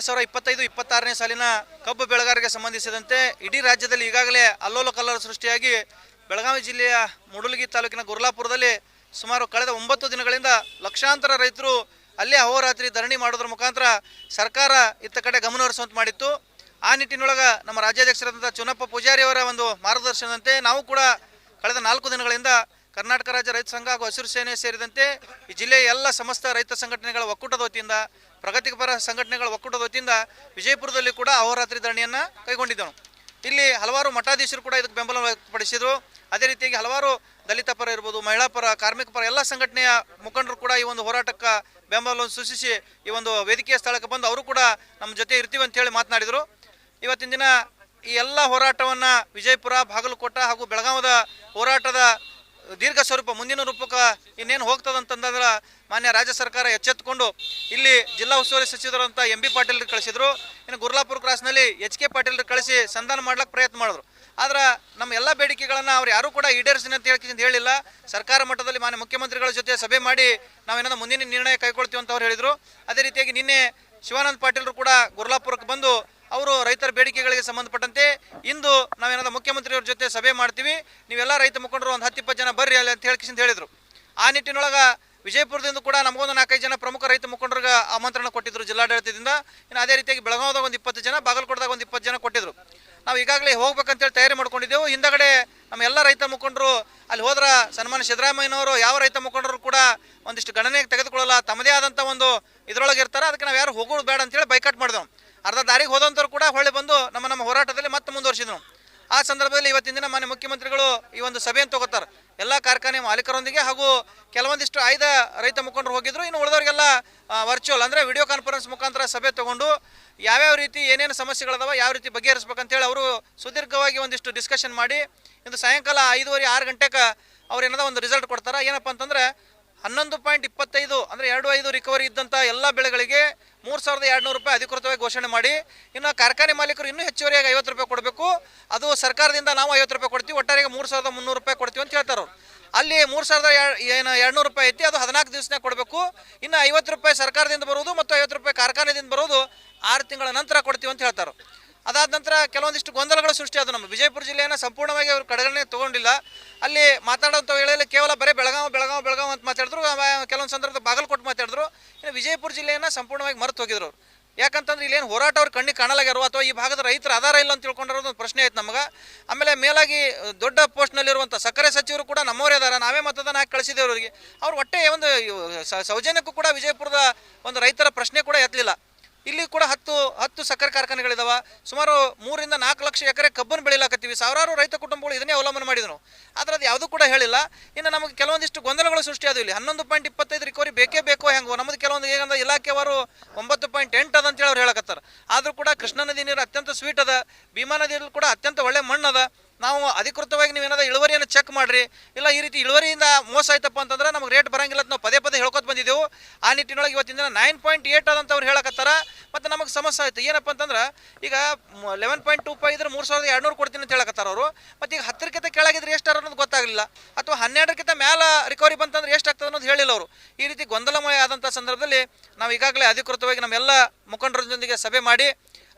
ಎರಡು ಸಾವಿರ ಇಪ್ಪತ್ತೈದು, ಇಪ್ಪತ್ತಾರನೇ ಸಾಲಿನ ಕಬ್ಬು ಬೆಳೆಗಾರರಿಗೆ ಸಂಬಂಧಿಸಿದಂತೆ ಇಡೀ ರಾಜ್ಯದಲ್ಲಿ ಈಗಾಗಲೇ ಅಲ್ಲೋಲ ಕಲ್ಲರ ಸೃಷ್ಟಿಯಾಗಿ ಬೆಳಗಾವಿ ಜಿಲ್ಲೆಯ ಮುಡುಲಗಿ ತಾಲೂಕಿನ ಗುರ್ಲಾಪುರದಲ್ಲಿ ಸುಮಾರು ಕಳೆದ ಒಂಬತ್ತು ದಿನಗಳಿಂದ ಲಕ್ಷಾಂತರ ರೈತರು ಅಲ್ಲೇ ಅಹೋರಾತ್ರಿ ಧರಣಿ ಮಾಡೋದ್ರ ಮುಖಾಂತರ ಸರ್ಕಾರ ಇತ್ತ ಕಡೆ ಗಮನ ಹರಿಸುವಂತೆ ಮಾಡಿತ್ತು. ಆ ನಿಟ್ಟಿನೊಳಗೆ ನಮ್ಮ ರಾಜ್ಯಾಧ್ಯಕ್ಷರಾದಂಥ ಚುನಪ್ಪ ಪೂಜಾರಿ ಅವರ ಒಂದು ಮಾರ್ಗದರ್ಶನದಂತೆ ನಾವು ಕೂಡ ಕಳೆದ ನಾಲ್ಕು ದಿನಗಳಿಂದ ಕರ್ನಾಟಕ ರಾಜ್ಯ ರೈತ ಸಂಘ ಹಾಗೂ ಹಸಿರು ಸೇನೆ ಸೇರಿದಂತೆ ಈ ಜಿಲ್ಲೆಯ ಎಲ್ಲ ಸಮಸ್ತ ರೈತ ಸಂಘಟನೆಗಳ ಒಕ್ಕೂಟದ ವತಿಯಿಂದ ಪ್ರಗತಿಪರ ಸಂಘಟನೆಗಳ ಒಕ್ಕೂಟದ ವತಿಯಿಂದ ವಿಜಯಪುರದಲ್ಲಿ ಕೂಡ ಅಹೋರಾತ್ರಿ ಧರಣಿಯನ್ನು ಕೈಗೊಂಡಿದ್ದೆವು ಇಲ್ಲಿ ಹಲವಾರು ಮಠಾಧೀಶರು ಕೂಡ ಇದಕ್ಕೆ ಬೆಂಬಲ ವ್ಯಕ್ತಪಡಿಸಿದರು. ಅದೇ ರೀತಿಯಾಗಿ ಹಲವಾರು ದಲಿತ ಪರ ಇರ್ಬೋದು, ಮಹಿಳಾ ಪರ, ಕಾರ್ಮಿಕ ಪರ ಎಲ್ಲ ಸಂಘಟನೆಯ ಮುಖಂಡರು ಕೂಡ ಈ ಒಂದು ಹೋರಾಟಕ್ಕೆ ಬೆಂಬಲವನ್ನು ಸೂಚಿಸಿ ಈ ಒಂದು ವೇದಿಕೆಯ ಸ್ಥಳಕ್ಕೆ ಬಂದು ಅವರು ಕೂಡ ನಮ್ಮ ಜೊತೆ ಇರ್ತೀವಿ ಅಂತ ಹೇಳಿ ಮಾತನಾಡಿದರು. ಇವತ್ತಿನ ದಿನ ಈ ಎಲ್ಲ ಹೋರಾಟವನ್ನ ವಿಜಯಪುರ, ಬಾಗಲಕೋಟ ಹಾಗೂ ಬೆಳಗಾವದ ಹೋರಾಟದ ದೀರ್ಘ ಸ್ವರೂಪ, ಮುಂದಿನ ರೂಪಕ್ಕೆ ಇನ್ನೇನು ಹೋಗ್ತದಂತಂದ್ರೆ ಮಾನ್ಯ ರಾಜ್ಯ ಸರ್ಕಾರ ಎಚ್ಚೆತ್ತುಕೊಂಡು ಇಲ್ಲಿ ಜಿಲ್ಲಾ ಉಸ್ತುವಾರಿ ಸಚಿವರಂತ ಎಂ ಬಿ ಪಾಟೀಲ್ ಕಳಿಸಿದ್ರು. ಇನ್ನು ಗುರ್ಲಾಪುರ ಕ್ರಾಸ್ನಲ್ಲಿ ಎಚ್ ಕೆ ಪಾಟೀಲ್ ಕಳಿಸಿ ಸಂಧಾನ ಮಾಡ್ಲಿಕ್ಕೆ ಪ್ರಯತ್ನ ಮಾಡಿದ್ರು. ಆದ್ರೆ ನಮ್ಮ ಎಲ್ಲ ಬೇಡಿಕೆಗಳನ್ನು ಅವ್ರು ಯಾರೂ ಕೂಡ ಈಡೇರಿಸಿನ ಅಂತ ಹೇಳಿ ಹೇಳಿಲ್ಲ. ಸರ್ಕಾರ ಮಟ್ಟದಲ್ಲಿ ಮಾನ್ಯ ಮುಖ್ಯಮಂತ್ರಿಗಳ ಜೊತೆ ಸಭೆ ಮಾಡಿ ನಾವೇನಾದ್ರು ಮುಂದಿನ ನಿರ್ಣಯ ಕೈಗೊಳ್ತೀವಿ ಅಂತ ಅವ್ರು ಹೇಳಿದರು. ಅದೇ ರೀತಿಯಾಗಿ ನಿನ್ನೆ ಶಿವಾನಂದ ಪಾಟೀಲ್ರು ಕೂಡ ಗುರ್ಲಾಪುರಕ್ಕೆ ಬಂದು ಅವರು ರೈತರ ಬೇಡಿಕೆಗಳಿಗೆ ಸಂಬಂಧಪಟ್ಟಂತೆ ಇಂದು ನಾವೇನಾದ್ರೂ ಮುಖ್ಯಮಂತ್ರಿಯವ್ರ ಜೊತೆ ಸಭೆ ಮಾಡ್ತೀವಿ. ನೀವೆಲ್ಲ ರೈತ ಮುಖಂಡರು ಒಂದು ಹತ್ತು ಇಪ್ಪತ್ತು ಜನ ಬರ್ರಿ ಅಲ್ಲಿ ಅಂತ ಹೇಳ್ಕಿಸಿಂದ ಹೇಳಿದರು. ಆ ನಿಟ್ಟಿನೊಳಗೆ ವಿಜಯಪುರದಿಂದ ಕೂಡ ನಮಗೊಂದು ನಾಲ್ಕೈದು ಜನ ಪ್ರಮುಖ ರೈತ ಮುಖಂಡರಿಗೆ ಆಮಂತ್ರಣ ಕೊಟ್ಟಿದ್ರು ಜಿಲ್ಲಾಡಳಿತದಿಂದ. ಇನ್ನು ಅದೇ ರೀತಿಯಾಗಿ ಬೆಳಗಾವದಾಗ ಒಂದು ಇಪ್ಪತ್ತು ಜನ, ಬಾಗಲಕೋಟದಾಗ ಒಂದು ಇಪ್ಪತ್ತು ಜನ ಕೊಟ್ಟಿದ್ರು. ನಾವು ಈಗಾಗಲೇ ಹೋಗ್ಬೇಕಂತೇಳಿ ತಯಾರಿ ಮಾಡ್ಕೊಂಡಿದ್ದೆವು. ಹಿಂದಗಡೆ ನಮ್ಮ ಎಲ್ಲ ರೈತ ಮುಖಂಡರು ಅಲ್ಲಿ ಹೋದ್ರ ಸನ್ಮಾನ್ಯ ಸಿದ್ದರಾಮಯ್ಯನವರು ಯಾವ ರೈತ ಮುಖಂಡರು ಕೂಡ ಒಂದಿಷ್ಟು ಗಣನೆಗೆ ತೆಗೆದುಕೊಳ್ಳಲ್ಲ, ತಮ್ಮದೇ ಆದಂಥ ಒಂದು ಇದರೊಳಗೆ ಇರ್ತಾರೆ. ಅದಕ್ಕೆ ನಾವು ಯಾರು ಹೋಗೋದು ಬೇಡ ಅಂತೇಳಿ ಬೈಕಾಟ್ ಮಾಡಿದೆವು. ಅರ್ಧ ದಾರಿಗೆ ಹೋದಂಥವ್ರು ಕೂಡ ಹೊಳ್ಳಿ ಬಂದು ನಮ್ಮ ನಮ್ಮ ಹೋರಾಟದಲ್ಲಿ ಮತ್ತೆ ಮುಂದುವರಿಸಿದ್ರು. ಆ ಸಂದರ್ಭದಲ್ಲಿ ಇವತ್ತಿನ ದಿನ ಮಾನ್ಯ ಮುಖ್ಯಮಂತ್ರಿಗಳು ಈ ಒಂದು ಸಭೆಯನ್ನು ತಗೋತಾರೆ. ಎಲ್ಲ ಕಾರ್ಖಾನೆ ಮಾಲೀಕರೊಂದಿಗೆ ಹಾಗೂ ಕೆಲವೊಂದಿಷ್ಟು ಆಯ್ದ ರೈತ ಮುಖಂಡರು ಹೋಗಿದ್ರು. ಇನ್ನು ಉಳಿದವರಿಗೆಲ್ಲ ವರ್ಚುವಲ್ ಅಂದರೆ ವಿಡಿಯೋ ಕಾನ್ಫರೆನ್ಸ್ ಮುಖಾಂತರ ಸಭೆ ತಗೊಂಡು ಯಾವ್ಯಾವ ರೀತಿ ಏನೇನು ಸಮಸ್ಯೆಗಳದಾವ, ಯಾವ ರೀತಿ ಬಗೆಹರಿಸ್ಬೇಕಂತೇಳಿ ಅವರು ಸುದೀರ್ಘವಾಗಿ ಒಂದಿಷ್ಟು ಡಿಸ್ಕಷನ್ ಮಾಡಿ, ಇಂದು ಸಾಯಂಕಾಲ ಐದುವರೆ ಆರು ಗಂಟೆಗೆ ಅವ್ರು ಏನದ ಒಂದು ರಿಸಲ್ಟ್ ಕೊಡ್ತಾರೆ. ಏನಪ್ಪ ಅಂತಂದ್ರೆ ಹನ್ನೊಂದು ಪಾಯಿಂಟ್ ಇಪ್ಪತ್ತೈದು ಅಂದರೆ ಎರಡು ಐದು ರಿಕವರಿ ಇದ್ದಂಥ ಎಲ್ಲ ಬೆಳೆಗಳಿಗೆ ಮೂರು ಸಾವಿರದ ಎರಡುನೂರು ರೂಪಾಯಿ ಅಧಿಕೃತವಾಗಿ ಘೋಷಣೆ ಮಾಡಿ, ಇನ್ನು ಕಾರ್ಖಾನೆ ಮಾಲೀಕರು ಇನ್ನೂ ಹೆಚ್ಚುವರಿಯಾಗಿ ಐವತ್ತು ರೂಪಾಯಿ ಕೊಡಬೇಕು. ಅದು ಸರ್ಕಾರದಿಂದ ನಾವು ಐವತ್ತು ರೂಪಾಯಿ ಕೊಡ್ತೀವಿ, ಒಟ್ಟಾರೆಗೆ ಮೂರು ಸಾವಿರದ ಮುನ್ನೂರು ರೂಪಾಯಿ ಕೊಡ್ತೀವಿ ಅಂತ ಹೇಳ್ತಾರೆ ಅವ್ರು. ಅಲ್ಲಿ ಮೂರು ಸಾವಿರದ ಏನು ಎರಡುನೂರು ರೂಪಾಯಿ ಐತಿ, ಅದು ಹದಿನಾಲ್ಕು ದಿವಸನಾಗ ಕೊಡಬೇಕು. ಇನ್ನು ಐವತ್ತು ರೂಪಾಯಿ ಸರ್ಕಾರದಿಂದ ಬರೋದು ಮತ್ತು ಐವತ್ತು ರೂಪಾಯಿ ಕಾರ್ಖಾನೆದಿಂದ ಬರೋದು ಆರು ತಿಂಗಳ ನಂತರ ಕೊಡ್ತೀವಿ ಅಂತ ಹೇಳ್ತಾರೆ ಅದಾದ ನಂತರ ಕೆಲವೊಂದಿಷ್ಟು ಗೊಂದಲಗಳು ಸೃಷ್ಟಿಯಾದವು ನಮ್ಮ ವಿಜಯಪುರ ಜಿಲ್ಲೆಯನ್ನು ಸಂಪೂರ್ಣವಾಗಿ ಅವರು ಕಡೆಗಣನೆ ತೊಗೊಂಡಿಲ್ಲ. ಅಲ್ಲಿ ಮಾತಾಡೋಂಥ ವೇಳೆಯಲ್ಲಿ ಕೇವಲ ಬರೀ ಬೆಳಗಾವಿ ಬೆಳಗಾವಿ ಬೆಳಗಾವಿ ಅಂತ ಮಾತಾಡಿದ್ರು. ಕೆಲವೊಂದು ಸಂದರ್ಭದಲ್ಲಿ ಬಾಗಲಕೋಟೆ ಮಾತಾಡಿದ್ರು. ಇನ್ನು ವಿಜಯಪುರ ಜಿಲ್ಲೆಯನ್ನು ಸಂಪೂರ್ಣವಾಗಿ ಮರೆತು ಹೋಗಿದ್ರು ಅವರು. ಯಾಕಂತಂದ್ರೆ ಇಲ್ಲೇನು ಹೋರಾಟ ಅವ್ರು ಕಣ್ಣಿಗೆ ಕಾಣಲಾಗ್ಯಾರೋ ಅಥವಾ ಈ ಭಾಗದ ರೈತರ ಆಧಾರ ಇಲ್ಲ ಅಂತ ತಿಳ್ಕೊಂಡಿರೋದು ಒಂದು ಪ್ರಶ್ನೆ ಆಯ್ತು ನಮಗೆ. ಆಮೇಲೆ ಮೇಲಾಗಿ ದೊಡ್ಡ ಪೋಸ್ಟ್ನಲ್ಲಿರುವಂಥ ಸಕ್ಕರೆ ಸಚಿವರು ಕೂಡ ನಮ್ಮವರೇ ಅದಾರ. ನಾವೇ ಮತದಾನ ಹಾಕಿ ಕಳಿಸಿದ್ದೇವೆ ಅವರಿಗೆ. ಅವ್ರು ಒಟ್ಟೆ ಒಂದು ಸೌಜನ್ಯಕ್ಕೂ ಕೂಡ ವಿಜಯಪುರದ ಒಂದು ರೈತರ ಪ್ರಶ್ನೆ ಕೂಡ ಎತ್ತಲಿಲ್ಲ. ಇಲ್ಲಿ ಕೂಡ ಹತ್ತು ಹತ್ತು ಸಕ್ಕರೆ ಕಾರ್ಖಾನೆಗಳಿದಾವೆ. ಸುಮಾರು ಮೂರಿಂದ ನಾಲ್ಕು ಲಕ್ಷ ಎಕರೆ ಕಬ್ಬನ್ನು ಬೆಳಿಲಾಕತ್ತೀವಿ ಸಾವಿರಾರು ರೈತ ಕುಟುಂಬಗಳು ಇದನ್ನೇ ಅವಲಂಬನೆ ಮಾಡಿದ್ರು. ಆದ್ರೆ ಅದು ಯಾವುದೂ ಕೂಡ ಹೇಳಿಲ್ಲ. ಇನ್ನು ನಮಗೆ ಕೆಲವೊಂದಿಷ್ಟು ಗೊಂದಲಗಳು ಸೃಷ್ಟಿಯಾದವು ಇಲ್ಲಿ. ಹನ್ನೊಂದು ಪಾಯಿಂಟ್ ಇಪ್ಪತ್ತೈದು ರಿಕವರಿ ಬೇಕೇ ಬೇಕೋ ಹೆಂಗೋ. ನಮ್ಮದು ಕೆಲವೊಂದು ಏನಂದ್ರೆ ಇಲಾಖೆಯವರು ಒಂಬತ್ತು ಪಾಯಿಂಟ್ ಎಂಟು ಅದ ಅಂತೇಳಿ ಅವ್ರು ಹೇಳಕತ್ತಾರೆ. ಆದರೂ ಕೂಡ ಕೃಷ್ಣಾ ನದಿ ನೀರು ಅತ್ಯಂತ ಸ್ವೀಟ್ ಅದ. ಭೀಮಾ ನದಿಯಲ್ಲಿ ಕೂಡ ಅತ್ಯಂತ ಒಳ್ಳೆ ಮಣ್ಣು ಅದ ನಾವು ಅಧಿಕೃತವಾಗಿ ನೀವು ಏನಾದರೂ ಇಳುವರಿಯನ್ನು ಚೆಕ್ ಮಾಡಿರಿ. ಇಲ್ಲ ಈ ರೀತಿ ಇಳುವರಿಯಿಂದ ಮೋಸ ಆಯ್ತಪ್ಪ ಅಂತಂದ್ರೆ ನಮಗೆ ರೇಟ್ ಬರಂಗಿಲ್ಲ ಅಂತ ನಾವು ಪದೇ ಪದೇ ಹೇಳ್ಕೊತ ಬಂದಿದ್ದೆವು. ಆ ನಿಟ್ಟಿನೊಳಗೆ ಇವತ್ತಿನ ನೈನ್ ಪಾಯಿಂಟ್ ಏಟ್ ಅದಂತ ಅವ್ರು ಹೇಳಕತ್ತಾರ. ಮತ್ತು ನಮಗೆ ಸಮಸ್ಯೆ ಆಯ್ತು. ಏನಪ್ಪ ಅಂತಂದ್ರೆ ಈಗ ಲೆವೆನ್ ಪಾಯಿಂಟ್ ಟೂ ಫೈವ್ ಇದ್ರೆ ಮೂರು ಸಾವಿರದ ಎರಡುನೂರು ಕೊಡ್ತೀನಿ ಅಂತ ಹೇಳಕತ್ತಾರ ಅವರು. ಮತ್ತು ಈಗ ಹತ್ತರಕ್ಕಿಂತ ಕೆಳಗಿದ್ರೆ ಎಷ್ಟು ಅನ್ನೋದು ಗೊತ್ತಾಗಲಿಲ್ಲ. ಅಥವಾ ಹನ್ನೆರಡಕ್ಕಿಂತ ಮೇಲೆ ರಿಕವರಿ ಬಂತಂದ್ರೆ ಎಷ್ಟು ಆಗ್ತದೆ ಅನ್ನೋದು ಹೇಳಿಲ್ಲ ಅವರು. ಈ ರೀತಿ ಗೊಂದಲಮಯ ಆದಂಥ ಸಂದರ್ಭದಲ್ಲಿ ನಾವು ಈಗಾಗಲೇ ಅಧಿಕೃತವಾಗಿ ನಮ್ಮೆಲ್ಲ ಮುಖಂಡರೊಂದಿಗೆ ಸಭೆ ಮಾಡಿ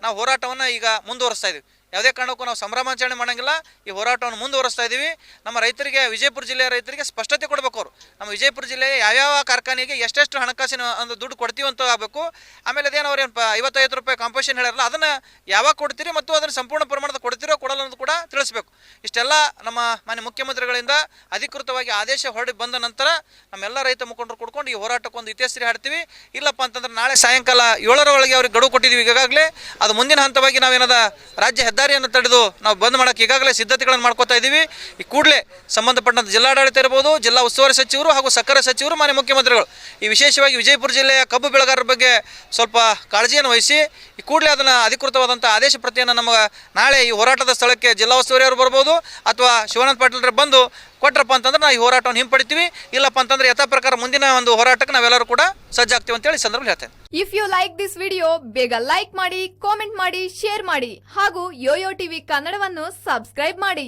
ನಾವು ಹೋರಾಟವನ್ನು ಈಗ ಮುಂದುವರಿಸ್ತಾ ಇದ್ದೀವಿ ಯಾವುದೇ ಕಾರಣಕ್ಕೂ ನಾವು ಸಂಭ್ರಮಾಚರಣೆ ಮಾಡಂಗಿಲ್ಲ. ಈ ಹೋರಾಟವನ್ನು ಮುಂದುವರಿಸ್ತಾ ಇದ್ದೀವಿ ನಮ್ಮ ರೈತರಿಗೆ, ವಿಜಯಪುರ ಜಿಲ್ಲೆಯ ರೈತರಿಗೆ ಸ್ಪಷ್ಟತೆ ಕೊಡಬೇಕು ಅವರು. ನಮ್ಮ ವಿಜಯಪುರ ಜಿಲ್ಲೆಯ ಯಾವ್ಯಾವ ಕಾರ್ಖಾನೆಗೆ ಎಷ್ಟೆಷ್ಟು ಹಣಕಾಸಿನ ಒಂದು ದುಡ್ಡು ಕೊಡ್ತೀವಿ ಅಂತ ಆಗಬೇಕು. ಆಮೇಲೆ ಅದೇನು ಅವ್ರು ಏನು ಐವತ್ತೈದು ರೂಪಾಯಿ ಕಾಂಪೋಷನ್ ಹೇಳಿರಲ್ಲ ಅದನ್ನು ಯಾವಾಗ ಕೊಡ್ತೀರಿ ಮತ್ತು ಅದನ್ನು ಸಂಪೂರ್ಣ ಪ್ರಮಾಣದ ಕೊಡ್ತೀರೋ ಕೊಡಲ್ಲ ಅಂತ ಕೂಡ ತಿಳಿಸ್ಬೇಕು. ಇಷ್ಟೆಲ್ಲ ನಮ್ಮ ಮಾನ್ಯ ಮುಖ್ಯಮಂತ್ರಿಗಳಿಂದ ಅಧಿಕೃತವಾಗಿ ಆದೇಶ ಹೊರಡಿ ಬಂದ ನಂತರ ನಮ್ಮೆಲ್ಲ ರೈತ ಮುಖಂಡರು ಕೊಡ್ಕೊಂಡು ಈ ಹೋರಾಟಕ್ಕೆ ಒಂದು ಇತಿಹಾಸರಿ ಹಾಡ್ತೀವಿ. ಇಲ್ಲಪ್ಪ ಅಂತಂದ್ರೆ ನಾಳೆ ಸಾಯಂಕಾಲ ಏಳರ ಒಳಗೆ ಅವ್ರಿಗೆ ಗಡುವು ಕೊಟ್ಟಿದ್ದೀವಿ ಈಗಾಗಲೇ. ಅದು ಮುಂದಿನ ಹಂತವಾಗಿ ನಾವೇನಾದ ರಾಜ್ಯ ಹೆದ್ದಾರಿಯನ್ನು ತಡೆದು ನಾವು ಬಂದ್ ಮಾಡೋಕ್ಕೆ ಈಗಾಗಲೇ ಸಿದ್ಧತೆಗಳನ್ನು ಮಾಡ್ಕೋತಾ ಇದ್ದೀವಿ. ಈ ಕೂಡಲೇ ಸಂಬಂಧಪಟ್ಟಂತ ಜಿಲ್ಲಾಡಳಿತ ಇರ್ಬೋದು, ಜಿಲ್ಲಾ ಉಸ್ತುವಾರಿ ಸಚಿವರು ಹಾಗೂ ಸಕ್ಕರೆ ಸಚಿವರು, ಮಾನ್ಯ ಮುಖ್ಯಮಂತ್ರಿಗಳು. ಈ ವಿಶೇಷವಾಗಿ ವಿಜಯಪುರ ಜಿಲ್ಲೆಯ ಕಬ್ಬು ಬೆಳೆಗಾರರ ಬಗ್ಗೆ ಸ್ವಲ್ಪ ಕಾಳಜಿಯನ್ನು ವಹಿಸಿ, ಈ ಕೂಡಲೇ ಅದನ್ನು ಅಧಿಕೃತವಾದಂಥ ಆದೇಶ ಪ್ರತಿಯನ್ನು ನಮಗೆ ನಾಳೆ ಈ ಹೋರಾಟದ ಸ್ಥಳಕ್ಕೆ ಜಿಲ್ಲಾ ಉಸ್ತುವಾರಿಯವರು ಬರ್ಬೋದು, ಅಥವಾ ಶಿವಾನಂದ ಪಾಟೀಲ್ರು ಬಂದು ಕೊಟ್ರಪ್ಪ ಅಂತಂದ್ರೆ ನಾವು ಈ ಹೋರಾಟವನ್ನು ಹಿಂಪಡಿತೀವಿ. ಇಲ್ಲಪ್ಪ ಅಂತಂದ್ರೆ ಯಥಾ ಪ್ರಕಾರ ಮುಂದಿನ ಒಂದು ಹೋರಾಟಕ್ಕೆ ನಾವೆಲ್ಲರೂ ಕೂಡ ಸಜ್ಜಾಗ್ತೀವಿ ಅಂತೇಳಿ ಹೇಳಿ ಸಂದರ್ಭದಲ್ಲಿ ಹೇಳ್ತೇನೆ. If you like this video ಬೇಗ ಲೈಕ್ ಮಾಡಿ ಕಾಮೆಂಟ್ ಮಾಡಿ ಶೇರ್ ಮಾಡಿ ಹಾಗೂ ಯೋಯೋ ಟಿವಿ ಕನ್ನಡವನ್ನು ಸಬ್ಸ್ಕ್ರೈಬ್ ಮಾಡಿ.